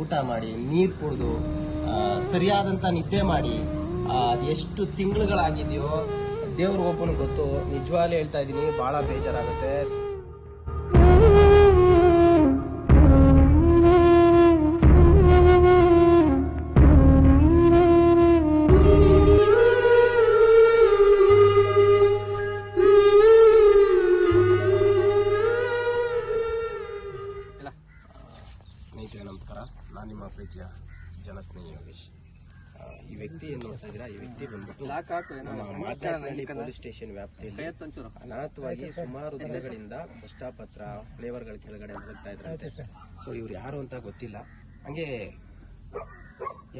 ಊಟ ಮಾಡಿ, ನೀರು ಕುಡಿದು ಸರಿಯಾದಂಥ ನಿದ್ದೆ ಮಾಡಿ ಎಷ್ಟು ತಿಂಗಳುಗಳಾಗಿದೆಯೋ ದೇವ್ರ ಒಬ್ಬನು ಗೊತ್ತು. ನಿಜವಾಗ್ಲೂ ಹೇಳ್ತಾ ಇದ್ದೀನಿ, ಭಾಳ ಬೇಜಾರಾಗುತ್ತೆ. ಇದ್ದೀರಾ ಈ ವ್ಯಕ್ತಿ ಬಂದ್ಬಿಟ್ಟು ನಮ್ಮ ಪೊಲೀಸ್ ಸ್ಟೇಷನ್ ವ್ಯಾಪ್ತಿಯಲ್ಲಿ ಅನಾಥವಾಗಿ ಸುಮಾರು ದಿನಗಳಿಂದ ಬಸ್ ಸ್ಟಾಪ್ ಹತ್ರ ಫ್ಲೇವರ್ಗಳ ಕೆಳಗಡೆ ಮಲಗ್ತಾ ಇದ್ರಂತೆ. ಸೊ ಇವ್ರು ಯಾರು ಅಂತ ಗೊತ್ತಿಲ್ಲ. ಹಂಗೆ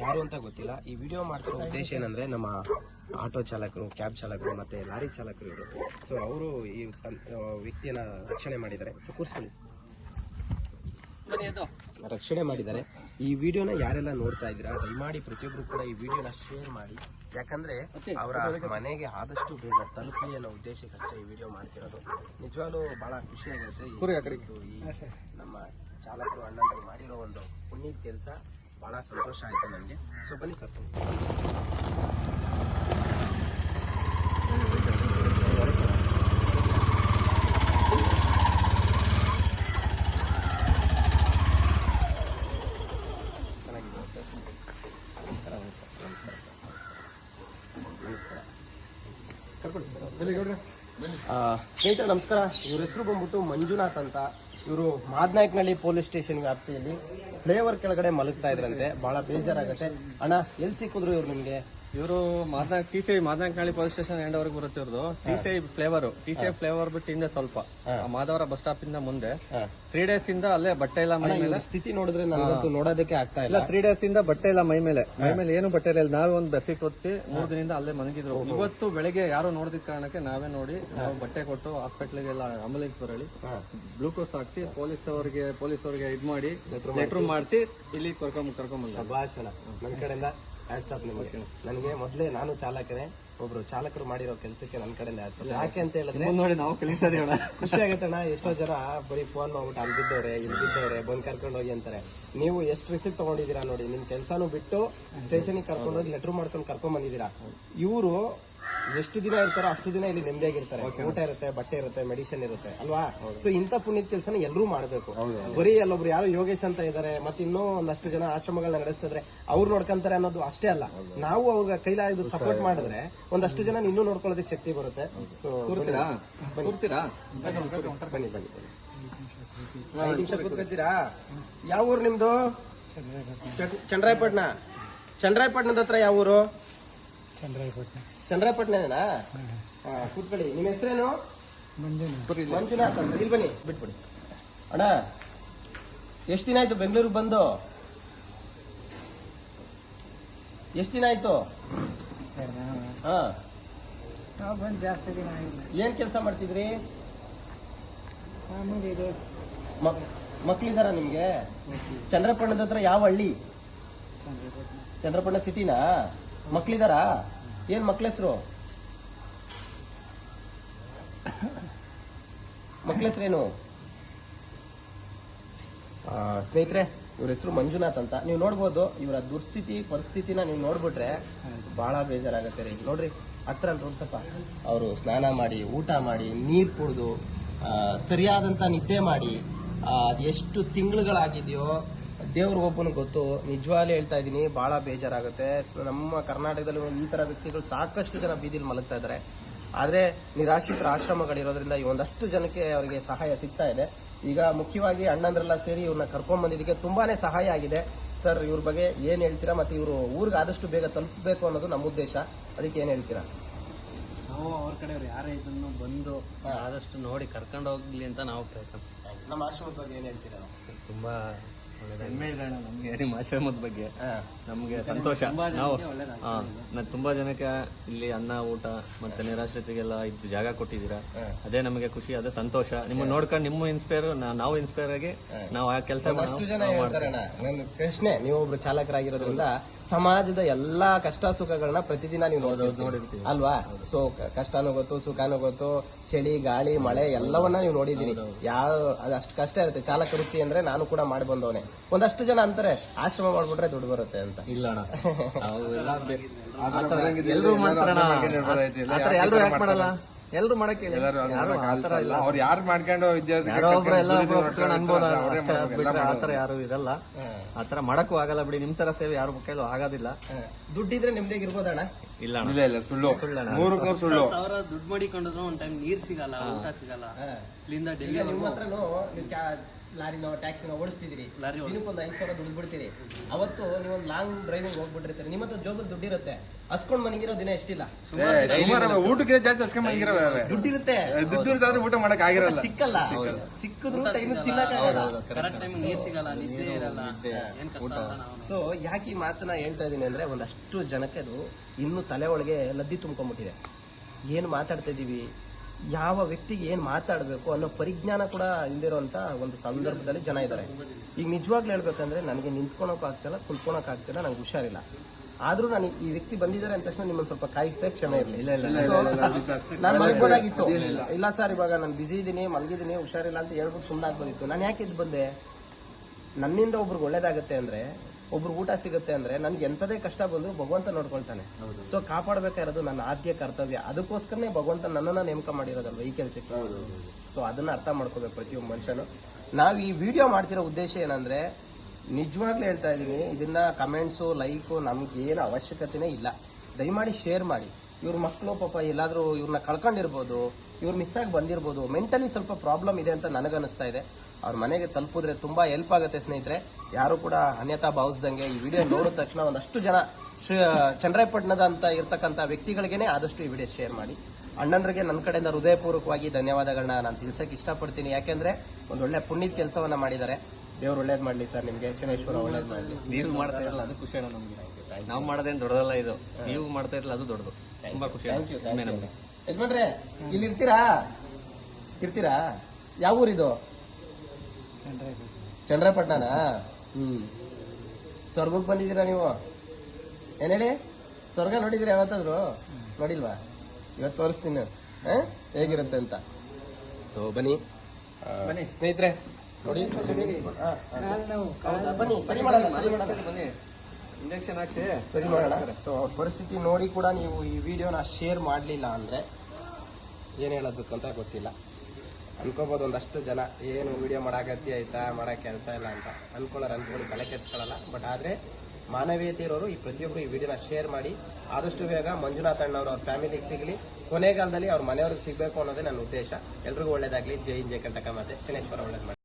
ಯಾರು ಅಂತ ಗೊತ್ತಿಲ್ಲ. ಈ ವಿಡಿಯೋ ಮಾಡ್ತಿರೋ ಉದ್ದೇಶ ಏನಂದ್ರೆ ನಮ್ಮ ಆಟೋ ಚಾಲಕರು ಕ್ಯಾಬ್ ಚಾಲಕರು ಮತ್ತೆ ಲಾರಿ ಚಾಲಕರು ಇವರು ಸೊ ಅವರು ಈ ವ್ಯಕ್ತಿಯನ್ನ ರಕ್ಷಣೆ ಮಾಡಿದ್ದಾರೆ. ಸೊ ಕೂರಿಸ್ಕೊಳ್ಳಿ. ರಕ್ಷಣೆ ಮಾಡಿದ್ದಾರೆ. ಈ ವಿಡಿಯೋನ ಯಾರೆಲ್ಲ ನೋಡ್ತಾ ಇದ್ದೀರಾ ದಯಮಾಡಿ ಪ್ರತಿಯೊಬ್ರು ಕೂಡ ಈ ವಿಡಿಯೋನ ಶೇರ್ ಮಾಡಿ. ಯಾಕಂದ್ರೆ ಅವರ ಮನೆಗೆ ಆದಷ್ಟು ಬೇಗ ತಲುಪಲಿ ಅನ್ನೋ ಉದ್ದೇಶಕ್ಕಷ್ಟೇ ಈ ವಿಡಿಯೋ ಮಾಡ್ತಿರೋದು. ನಿಜವಾಗ್ಲೂ ಬಹಳ ಖುಷಿ ಆಗುತ್ತೆ ಈ ನಮ್ಮ ಚಾಲಕರು ಅಣ್ಣಂದ್ರು ಮಾಡಿರೋ ಒಂದು ಪುಣ್ಯ ಕೆಲಸ. ಬಹಳ ಸಂತೋಷ ಆಯ್ತು ನನಗೆ. ಸೊ ಬನ್ನಿ ಸರ್ ಚೆನ್ನಾಗಿದ್ದೀರಾ ಸರ್ ನಮಸ್ಕಾರ ನಮಸ್ಕಾರ ನಮಸ್ಕಾರ ಸರ್ ನಮಸ್ಕಾರ ಕರ್ಕೊಳ್ಳಿ ಸರ್ ಆ, ಸ್ನೇಹಿತರೆ ನಮಸ್ಕಾರ. ಇವ್ರ ಹೆಸರು ಬಂದ್ಬಿಟ್ಟು ಮಂಜುನಾಥ್ ಅಂತ. ಇವರು ಮಾದ್ನಾಯ್ಕನಹಳ್ಳಿ ಪೊಲೀಸ್ ಸ್ಟೇಷನ್ ವ್ಯಾಪ್ತಿಯಲ್ಲಿ ಫ್ಲೇವರ್ ಕೆಳಗಡೆ ಮಲಗ್ತಾ ಇದ್ರಂತೆ. ಬಹಳ ಬೇಜಾರಾಗತ್ತೆ. ಅಣ್ಣ ಎಲ್ಲಿ ಸಿಕ್ಕಿದ್ರು ಇವ್ರು ನಿಮ್ಗೆ? ಇವರು Madana T C Madanakalli police station end ವರೆಗೂ ಬರುತ್ತೆ ಇವ್ರದ್ದು T C flyover T C flyover ಬಿಟ್ಟು ಹಿಂದೆ ಸ್ವಲ್ಪ. ಆ ಮಾಧವರ ಬಸ್ ಸ್ಟಾಪ್ ಇಂದ ಮುಂದೆ. ತ್ರೀ ಡೇಸ್ ಇಂದ ಅಲ್ಲೇ ಬಟ್ಟೆ ಇಲ್ಲ ಮೈ ಮೇಲೆ. ಸ್ಥಿತಿ ನೋಡಿದ್ರೆ ನನಗಂತೂ ನೋಡೋದಕ್ಕೆ ಆಗ್ತಾ ಇಲ್ಲ. ತ್ರೀ ಡೇಸ್ ಇಂದ ಬಟ್ಟೆ ಇಲ್ಲ ಮೈ ಮೇಲೆ. ಮೈ ಮೇಲೆ ಏನು ಬಟ್ಟೆ ಇಲ್ಲ. ನಾವೇ ಒಂದು ಬೆಸಿಟ್ ಹೊತ್ತಿ ಮೂರು ದಿನದಿಂದ ಅಲ್ಲೇ ಮನಗಿದ್ರು ಇವತ್ತು ಬೆಳಗ್ಗೆ ಯಾರು ನೋಡಿದ ಕಾರಣಕ್ಕೆ ನಾವೇ ನೋಡಿ ನಾವು ಬಟ್ಟೆ ಕೊಟ್ಟು ಹಾಸ್ಪಿಟ್ಲಿಗೆಲ್ಲ ಆಂಬುಲೆನ್ಸ್ ಬರಲಿ. ಗ್ಲೂಕೋಸ್ ಹಾಕಿ ಪೊಲೀಸ್ ಅವರಿಗೆ ಪೊಲೀಸ್ ಅವರಿಗೆ ಇದ್ ಮಾಡಿ ಲೆಟರ್ ಮಾಡಿಸಿ. ಇಲ್ಲಿ ಕರ್ಕೊಂಡ್ ಕರ್ಕೊಂಡ್ ಬಂದ ಭಾಷಣ ನನ್ನ ಕಡೆಯಿಂದ. ಆಪ್ ನಿಮಗೆ ನನಗೆ ಮೊದಲೇ ನಾನು ಚಾಲಕನೇ. ಒಬ್ರು ಚಾಲಕರು ಮಾಡಿರೋ ಕೆಲಸಕ್ಕೆ ನನ್ನ ಕಡೆಯಿಂದ ಆಪ್ ಯಾಕೆ ಅಂತ ಹೇಳಿದ್ರೆ ನೋಡಿ ನಾವು ಕಲಿತಾ ಅಣ್ಣ ಖುಷಿ ಆಗುತ್ತಣ್ಣ ಎಷ್ಟೋ ಜನ ಬರೀ ಫೋನ್ ಮಾಡ್ಬಿಟ್ಟು ಅಲ್ಲಿ ಬಿದ್ದವ್ರೆ ಇಲ್ಲಿ ಬಿದ್ದವ್ರೆ ಬಂದ್ ಕರ್ಕೊಂಡು ಹೋಗಿ ಅಂತಾರೆ. ನೀವು ಎಷ್ಟು ರಿಸಿಪ್ ತಗೊಂಡಿದೀರಾ ನೋಡಿ. ನಿಮ್ ಕೆಲ್ಸಾನು ಬಿಟ್ಟು ಸ್ಟೇಷನಿಗೆ ಕರ್ಕೊಂಡು ಹೋಗಿ ಲೆಟರ್ ಮಾಡ್ಕೊಂಡು ಕರ್ಕೊಂಡ್ ಬಂದಿದೀರಾ ಇವರು ಎಷ್ಟು ದಿನ ಇರ್ತಾರೋ ಅಷ್ಟು ದಿನ ಇಲ್ಲಿ ನೆಮ್ಮದಿಯಾಗಿರ್ತಾರೆ. ಊಟ ಇರುತ್ತೆ ಬಟ್ಟೆ ಇರುತ್ತೆ ಮೆಡಿಸಿನ್ ಇರುತ್ತೆ ಅಲ್ವಾ? ಸೊ ಇಂಥ ಪುಣ್ಯದ ಕೆಲಸನ ಎಲ್ಲರೂ ಮಾಡಬೇಕು. ಬರೀ ಅಲ್ಲೊಬ್ರು ಯಾರು ಯೋಗೇಶ್ ಅಂತ ಇದಾರೆ ಮತ್ತೆ ಇನ್ನೂ ಒಂದಷ್ಟು ಜನ ಆಶ್ರಮಗಳನ್ನ ನಡೆಸ್ತಿದ್ರೆ ಅವ್ರು ನೋಡ್ಕೊಂತಾರೆ ಅನ್ನೋದು ಅಷ್ಟೇ ಅಲ್ಲ. ನಾವು ಅವ್ರ ಕೈಲಾಯ್ದು ಸಪೋರ್ಟ್ ಮಾಡಿದ್ರೆ ಒಂದಷ್ಟು ಜನ ಇನ್ನೂ ನೋಡ್ಕೊಳ್ಳೋದಕ್ಕೆ ಶಕ್ತಿ ಬರುತ್ತೆ. ಸೊ ಬನ್ನಿ. ಬನ್ನಿ. ನಿಮಿಷ ಕೂತ್ಕೊತೀರಾ ಯಾವ ಊರು ನಿಮ್ದು? ಚಂದ್ರಾಯಪಟ್ಟಣ. ಚಂದ್ರಾಯಪಟ್ಟಣದ ಹತ್ರ ಯಾವ ಊರು? ಚಂದ್ರಾಯಪಟ್ಟಣನೇನಾ ಹಾ ಕೂತ್ಕೊಳ್ಳಿ. ನಿಮ್ಮ ಹೆಸರೇನು? ಮಂಜುನಾಥ್. ಅಂತ ಇಲ್ಲಿ ಬನ್ನಿ ಬಿಟ್ಬಿಡಿ. ಅಣ್ಣ ಎಷ್ಟು ದಿನ ಆಯ್ತು ಬೆಂಗಳೂರಿಗೆ ಬಂದು? ಎಷ್ಟು ದಿನ ಆಯ್ತು? ಹಾ. ಜಾಸ್ತಿ ದಿನ ಏನ್ ಕೆಲಸ ಮಾಡ್ತಿದ್ರಿ? ಮಕ್ಳಿದಾರ ನಿಮ್ಗೆ? ಚಂದ್ರಪಟ್ಟಣದ ಹತ್ರ ಯಾವ ಹಳ್ಳಿ? ಚಂದ್ರಪಟ್ಟಣ ಸಿಟಿನಾ? ಮಕ್ಳಿದಾರ? ಏನ್ ಮಕ್ಳ ಹೆಸರು? ಮಕ್ಳ ಹೆಸರೇನು ಸ್ನೇಹಿತರೆ ಇವ್ರ ಹೆಸರು ಮಂಜುನಾಥ್ ಅಂತ. ನೀವು ನೋಡ್ಬೋದು ಇವರ ದುರ್ಸ್ಥಿತಿ ಪರಿಸ್ಥಿತಿನ ನೀವು ನೋಡ್ಬಿಟ್ರೆ ಬಹಳ ಬೇಜಾರಾಗತ್ತೆ ರೀ. ನೋಡ್ರಿ ಹತ್ರ ತೋರ್ಸಪ್ಪ ಅವರು ಸ್ನಾನ ಮಾಡಿ ಊಟ ಮಾಡಿ ನೀರ್ ಕುಡಿದು ಸರಿಯಾದಂತ ನಿದ್ದೆ ಮಾಡಿ ಆ, ಅದ್ ಎಷ್ಟು ತಿಂಗಳುಗಳಾಗಿದೆಯೋ ದೇವ್ರಿಗೊಬ್ಬನು ಗೊತ್ತು ನಿಜವಾಗ್ಲೂ ಹೇಳ್ತಾ ಇದ್ದೀನಿ ಭಾಳ ಬೇಜಾರಾಗುತ್ತೆ. ನಮ್ಮ ಕರ್ನಾಟಕದಲ್ಲಿ ಈ ಥರ ವ್ಯಕ್ತಿಗಳು ಸಾಕಷ್ಟು ಜನ ಬೀದಿಲಿ ಮಲಗ್ತಾ ಇದ್ದಾರೆ. ಆದರೆ ನಿರಾಶ್ರಿತರ ಆಶ್ರಮಗಳಿರೋದ್ರಿಂದ ಈ ಒಂದಷ್ಟು ಜನಕ್ಕೆ ಅವರಿಗೆ ಸಹಾಯ ಸಿಗ್ತಾ ಇದೆ. ಈಗ ಮುಖ್ಯವಾಗಿ ಅಣ್ಣಂದ್ರೆಲ್ಲ ಸೇರಿ ಇವ್ರನ್ನ ಕರ್ಕೊಂಬಂದಿದ್ದಕ್ಕೆ ಬಂದಿದ್ದಕ್ಕೆ ತುಂಬಾನೇ ಸಹಾಯ ಆಗಿದೆ. ಸರ್ ಇವ್ರ ಬಗ್ಗೆ ಏನು ಹೇಳ್ತೀರಾ ಮತ್ತು ಇವರು ಊರಿಗೆ ಆದಷ್ಟು ಬೇಗ ತಲುಪಬೇಕು ಅನ್ನೋದು ನಮ್ಮ ಉದ್ದೇಶ. ಅದಕ್ಕೆ ಏನು ಹೇಳ್ತೀರಾ? ನಾವು ಅವ್ರ ಕಡೆಯವ್ರು ಯಾರೇ ಇದನ್ನು ಬಂದು ಆದಷ್ಟು ನೋಡಿ ಕರ್ಕೊಂಡು ಹೋಗ್ಲಿ ಅಂತ ನಾವು ಪ್ರಯತ್ನ ನಮ್ಮ ಆಶ್ರಮದ ಬಗ್ಗೆ ಏನು ಹೇಳ್ತೀರಾ? ತುಂಬಾ ಒಳ್ಳೇದಾಗಿದೆ ಹೆಮ್ಮೆ ಇದೆ ಅಣ್ಣ ನಮ್ಗೆ. ನಿಮ್ಮ ಆಶ್ರಮದ ಬಗ್ಗೆ. ನಮ್ಗೆ ಸಂತೋಷ. ನಾವು ತುಂಬಾ ಜನಕ್ಕೆ ಇಲ್ಲಿ ಅನ್ನ ಊಟ ಮತ್ತೆ ನಿರಾಶ್ರಿತರಿಗೆಲ್ಲ ಇದು ಜಾಗ ಕೊಟ್ಟಿದ್ದೀರಾ? ಅದೇ ನಮಗೆ ಖುಷಿ ಅದೇ ಸಂತೋಷ. ನಿಮ್ಮ ನೋಡ್ಕೊಂಡು ನಿಮ್ಮ ಇನ್ಸ್ಪೈರ್ ನಾವು ಇನ್ಸ್ಪೈರ್ ಆಗಿ ನಾವು ಆ ಕೆಲಸ ಅಷ್ಟು ಜನ ಹೇಳ್ತಾರೆ ಅಣ್ಣ. ನನ್ನ ಪ್ರಶ್ನೆ ನೀವು ಒಬ್ರು ಚಾಲಕರಾಗಿರೋದ್ರಿಂದ ಸಮಾಜದ ಎಲ್ಲಾ ಕಷ್ಟ ಸುಖಗಳನ್ನ ಪ್ರತಿದಿನ ನೀವು ನೋಡಿರ್ತೀವಿ. ಅಲ್ವಾ? ಸೊ ಕಷ್ಟನೂ ಗೊತ್ತು ಸುಖನೂ ಗೊತ್ತು ಚಳಿ ಗಾಳಿ ಮಳೆ ಎಲ್ಲವನ್ನ ನೀವು ನೋಡಿದೀನಿ ಯಾವ ಅದು ಅಷ್ಟು ಕಷ್ಟ ಇರುತ್ತೆ. ಚಾಲಕ ವೃತ್ತಿ ಅಂದ್ರೆ ನಾನು ಕೂಡ ಮಾಡಿ ಬಂದವನೆ. ಒಂದಷ್ಟು ಜನ ಅಂತಾರೆ ಆಶ್ರಮ ಮಾಡ್ಬಿಟ್ರೆ ದುಡ್ಡು ಬರುತ್ತೆ ಅಂತ. ಇಲ್ಲ ಎಲ್ಲರೂ ಮಾಡ್ತಾರಣ್ಣ. ಆತರ ಯಾಕೆ ಮಾಡಲ್ಲ? ಎಲ್ಲರೂ ಮಾಡಕ್ಕೆ ಇಲ್ಲ. ಎಲ್ಲರೂ ಯಾರು ಆತರ ಇಲ್ಲ. ಅವ್ರು ಯಾರು ಮಾಡ್ಕೊಂಡು ವಿದ್ಯಾರ್ಥಿ ಯಾರೋ ಒಬ್ರು ಎಲ್ಲ ಒಬ್ರು ಕುತ್ಕೊಂಡು ಅನ್ಬೋದು? ಅವರೇ ಅಷ್ಟೇ ಬಿಟ್ರೆ ಆತರ ಯಾರು ಇರಲ್ಲ. ಆತರ ಮಾಡಕ್ಕೂ ಆಗಲ್ಲ ಬಿಡಿ. ನಿಮ್ ತರ ಸೇವೆ ಯಾರು ಕೈಲೂ ಆಗೋದಿಲ್ಲ. ದುಡ್ಡಿದ್ರೆ ನಿಮ್ದೇ ಇರ್ಬೋದಣ್ಣ ಇಲ್ಲ ಅಣ್ಣ. ಇಲ್ಲ ಇಲ್ಲ ಸುಳ್ಳು. ಸುಳ್ಳಣ್ಣ. ನೂರಕ್ಕೂ ಸುಳ್ಳು. ಸಾವಿರ ದುಡ್ಡು ಮಾಡಿಕೊಂಡ್ರು ಒಂದ್ ಟೈಮ್ ನೀರ್ ಸಿಗಲ್ಲ ಊಟ ಸಿಗಲ್ಲ. ಇಲ್ಲಿಂದ ಡೆಲ್ಲಿ ನಿಮ್ಮ ಹತ್ರನು ನೀವು ಲಾರಿನೋ ಟ್ಯಾಕ್ಸಿನ ಓಡಿಸ್ತಿದ್ದೀರಿ. ದಿನಕ್ಕೊಂದು ಐದು ಸಾವಿರ ದುಡ್ಡು ಬಿಡ್ತೀರಿ. ಅವತ್ತು ನೀವೊಂದು ಲಾಂಗ್ ಡ್ರೈವಿಂಗ್ ಹೋಗ್ಬಿಟ್ಟಿರ್ತೀರಿ. ನಿಮ್ಮ ಹತ್ರ ಜೋಬಲ್ಲಿ ದುಡ್ಡಿರುತ್ತೆ ಹಸ್ಕೊಂಡ್ ಮನೆಗಿರೋ ದಿನ ಎಷ್ಟಿಲ್ಲ? ಊಟಕ್ಕೆ ಜಾಸ್ತಿ ಹಸ್ಕೊಂಡ್ ದುಡ್ಡಿರುತ್ತೆ ದುಡ್ಡು ಇರ್ತಾದ್ರೆ ಊಟ ಮಾಡಕ್ ಆಗಿರಲ್ಲ. ಸಿಕ್ಕಲ್ಲ. ಸಿಕ್ಕಿದ್ರು ಟೈಮ್ ತಿನ್ನಕ್ಕಾಗಲ್ಲ ಕರೆಕ್ಟ್ ಟೈಮ್ ನೀರ್ ಸಿಗಲ್ಲ ನಿದ್ದೆ ಇರಲ್ಲ. ಏನ್ ಕಷ್ಟ ಅಂತ ನಾವು ಸೊ ಯಾಕೆ ಈ ಮಾತನ್ನ ಹೇಳ್ತಾ ಇದೀನಿ ಅಂದ್ರೆ ಒಂದಷ್ಟು ಜನಕ್ಕೆ ಅದು ಇನ್ನು ತಲೆ ಒಳಗೆ ಲದ್ದಿ ತುಂಬ್ಕೊಂಡ್ಬಿಟ್ಟಿದೆ. ಏನ್ ಮಾತಾಡ್ತಾ ಇದೀವಿ? ಯಾವ ವ್ಯಕ್ತಿಗೆ ಏನ್ ಮಾತಾಡ್ಬೇಕು ಅನ್ನೋ ಪರಿಜ್ಞಾನ ಕೂಡ ಇಲ್ದಿರೋಂತ ಒಂದು ಸಂದರ್ಭದಲ್ಲಿ ಜನ ಇದ್ದಾರೆ. ಈಗ ನಿಜವಾಗ್ಲೂ ಹೇಳ್ಬೇಕಂದ್ರೆ ನನಗೆ ನಿಂತ್ಕೊಳಕ್ ಆಗ್ತಿಲ್ಲ ಕುತ್ಕೊಳಕ್ ಆಗ್ತಿಲ್ಲ ನಂಗೆ ಹುಷಾರಿಲ್ಲ. ಆದ್ರೂ ನಾನು ಈ ವ್ಯಕ್ತಿ ಬಂದಿದ್ದಾರೆ ಅಂತ ತಕ್ಷಣ ನಿಮ್ಮನ್ನ ಸ್ವಲ್ಪ ಕಾಯಿಸ್ದೆ ಕ್ಷಮೆ ಇರಲಿ. ನಾನು ಮಲ್ಕೋದಾಗಿತ್ತು ಇಲ್ಲ ಸರ್ ಇವಾಗ ನಾನು ಬಿಸಿ ಇದ್ದೀನಿ ಮಲಗಿದ್ದೀನಿ ಹುಷಾರಿಲ್ಲ ಅಂತ ಹೇಳ್ಬಿಟ್ಟು ಸುಮ್ಮನೆ ಆಗ್ಬೋದಿತ್ತು ನಾನು ಯಾಕೆ ಇದ್ ಬಂದೆ? ನನ್ನಿಂದ ಒಬ್ರಿಗೆ ಒಳ್ಳೇದಾಗತ್ತೆ ಅಂದ್ರೆ ಒಬ್ರು ಊಟ ಸಿಗುತ್ತೆ ಅಂದ್ರೆ ನನ್ಗೆ ಎಂತದೇ ಕಷ್ಟ ಬಂದ್ರು ಭಗವಂತ ನೋಡ್ಕೊಳ್ತಾನೆ. ಸೊ ಕಾಪಾಡ್ಬೇಕಾಗಿರೋದು ನನ್ನ ಆದ್ಯ ಕರ್ತವ್ಯ. ಅದಕ್ಕೋಸ್ಕರನೇ ಭಗವಂತ ನನ್ನನ್ನ ನೇಮಕ ಮಾಡಿರೋದಲ್ವ ಈ ಕೆಲಸಕ್ಕೆ? ಸೊ ಅದನ್ನ ಅರ್ಥ ಮಾಡ್ಕೋಬೇಕು ಪ್ರತಿಯೊಬ್ಬ ಮನುಷ್ಯನು. ನಾವ್ ಈ ವಿಡಿಯೋ ಮಾಡ್ತಿರೋ ಉದ್ದೇಶ ಏನಂದ್ರೆ ನಿಜವಾಗ್ಲೂ ಹೇಳ್ತಾ ಇದೀನಿ ಇದನ್ನ ಕಮೆಂಟ್ಸು ಲೈಕು ನಮ್ಗೆ ಏನು ಅವಶ್ಯಕತೆನೇ ಇಲ್ಲ. ದಯಮಾಡಿ ಶೇರ್ ಮಾಡಿ. ಇವ್ರ ಮಕ್ಕಳು ಪಾಪ ಎಲ್ಲಾದ್ರೂ ಇವ್ರನ್ನ ಕಳ್ಕೊಂಡಿರ್ಬೋದು ಇವ್ರು ಮಿಸ್ ಆಗಿ ಬಂದಿರ್ಬೋದು ಮೆಂಟಲಿ ಸ್ವಲ್ಪ ಪ್ರಾಬ್ಲಮ್ ಇದೆ ಅಂತ ನನಗನ್ನಿಸ್ತಾ ಇದೆ. ಅವ್ರ ಮನೆಗೆ ತಲುಪಿದ್ರೆ ತುಂಬಾ ಹೆಲ್ಪ್ ಆಗುತ್ತೆ ಸ್ನೇಹಿತರೆ. ಯಾರು ಕೂಡ ಅನ್ಯತಾ ಭಾವಿಸ್ದಂಗೆ ಈ ವಿಡಿಯೋ ನೋಡಿದ ತಕ್ಷಣ ಒಂದಷ್ಟು ಜನ ಚಂದ್ರಾಯಪಟ್ಟಣದ ಅಂತ ಇರ್ತಕ್ಕಂಥ ವ್ಯಕ್ತಿಗಳಿಗೇನೆ ಆದಷ್ಟು ಈ ವಿಡಿಯೋ ಶೇರ್ ಮಾಡಿ. ಅಣ್ಣಂದ್ರಿಗೆ ನನ್ನ ಕಡೆಯಿಂದ ಹೃದಯಪೂರ್ವಕವಾಗಿ ಧನ್ಯವಾದಗಳನ್ನ ನಾನು ತಿಳಿಸಕ್ಕೆ ಇಷ್ಟಪಡ್ತೀನಿ. ಯಾಕೆಂದ್ರೆ ಒಂದು ಒಳ್ಳೆ ಪುಣ್ಯದ ಕೆಲಸವನ್ನ ಮಾಡಿದ್ದಾರೆ. ದೇವ್ರು ಒಳ್ಳೇದ್ ಮಾಡ್ಲಿ ಸರ್ ನಿಮ್ಗೆ. ಶನೇಶ್ವರ ಒಳ್ಳೇದ್ ಮಾಡ್ಲಿ. ನೀವು ಮಾಡ್ತಾ ಇರಲ್ಲ ಅದು ಖುಷಿ ಅಣ್ಣ ನಮ್ಗೆ. ನಾವು ಮಾಡೋದೇನು ದೊಡ್ಡದಲ್ಲ ಇದು. ನೀವು ಮಾಡ್ತಾ ಇರಲ್ಲ ಅದು ದೊಡ್ಡದು. ತುಂಬಾ ಖುಷಿ ಯಜಮಾನ್ರೆ ಇಲ್ಲಿ ಇರ್ತೀರಾ ಇರ್ತೀರಾ? ಯಾವ ಊರಿದು ಚಂದ್ರಪಟ್ಟಣನಾ ಹ್ಮ್. ಸ್ವರ್ಗಕ್ಕೆ ಬಂದಿದ್ದೀರಾ ನೀವು? ಏನ್ ಹೇಳಿ ಸ್ವರ್ಗ ನೋಡಿದಿರ ಯಾವತ್ತಾದ್ರು? ನೋಡಿಲ್ವಾ? ಇವತ್ತು ತೋರಿಸ್ತೀನಿ. ಹ? ಹೇಗಿರುತ್ತೆ ಅಂತ. ಸೊ ಬನ್ನಿ. ಬನ್ನಿ. ಸ್ನೇಹಿತರೆ ನೋಡಿ. ಬನ್ನಿ ಸರಿ ಮಾಡೋಣ ಸರಿ ಮಾಡೋಣ. ಬನ್ನಿ ಇಂಜೆಕ್ಷನ್ ಹಾಕಿ ಸರಿ ಮಾಡೋಣ. ಸೊ ಪರಿಸ್ಥಿತಿ ನೋಡಿ ಕೂಡ ನೀವು ಈ ವಿಡಿಯೋನ ಶೇರ್ ಮಾಡಲಿಲ್ಲ ಅಂದ್ರೆ ಏನು ಹೇಳೋದಕ್ಕಂತ ಅಂತ ಗೊತ್ತಿಲ್ಲ. ಅನ್ಕೋಬೋದು ಒಂದಷ್ಟು ಜನ, ಏನು ವಿಡಿಯೋ ಮಾಡೋಕತ್ತಿ ಆಯ್ತಾ ಮಾಡೋ ಕೆಲಸ ಇಲ್ಲ ಅಂತ. ಅನ್ಕೊಳ್ಳೋರು ಅನ್ಕೊಳ್ಳಿ ತಲೆ ಕೆಡ್ಸ್ಕೊಳ್ಳಲ್ಲ ಬಟ್ ಆದರೆ, ಮಾನವೀಯತೆ ಇರೋರು ಈ ಪ್ರತಿಯೊಬ್ಬರು ಈ ವಿಡಿಯೋನ ಶೇರ್ ಮಾಡಿ, ಆದಷ್ಟು ಬೇಗ ಮಂಜುನಾಥ್ ಅಣ್ಣವ್ರು ಅವ್ರ ಫ್ಯಾಮಿಲಿಗೆ ಸಿಗಲಿ. ಕೊನೆಗಾಲದಲ್ಲಿ ಅವ್ರ ಮನೆಯವ್ರಿಗೆ ಸಿಗಬೇಕು ಅನ್ನೋದೇ ನನ್ನ ಉದ್ದೇಶ. ಎಲ್ರಿಗೂ ಒಳ್ಳೇದಾಗಲಿ. ಜೈ ಜೈ ಕಂಟಕ ಮತ್ತೆ ಶನೇಶ್ವರ ಒಳ್ಳೇದು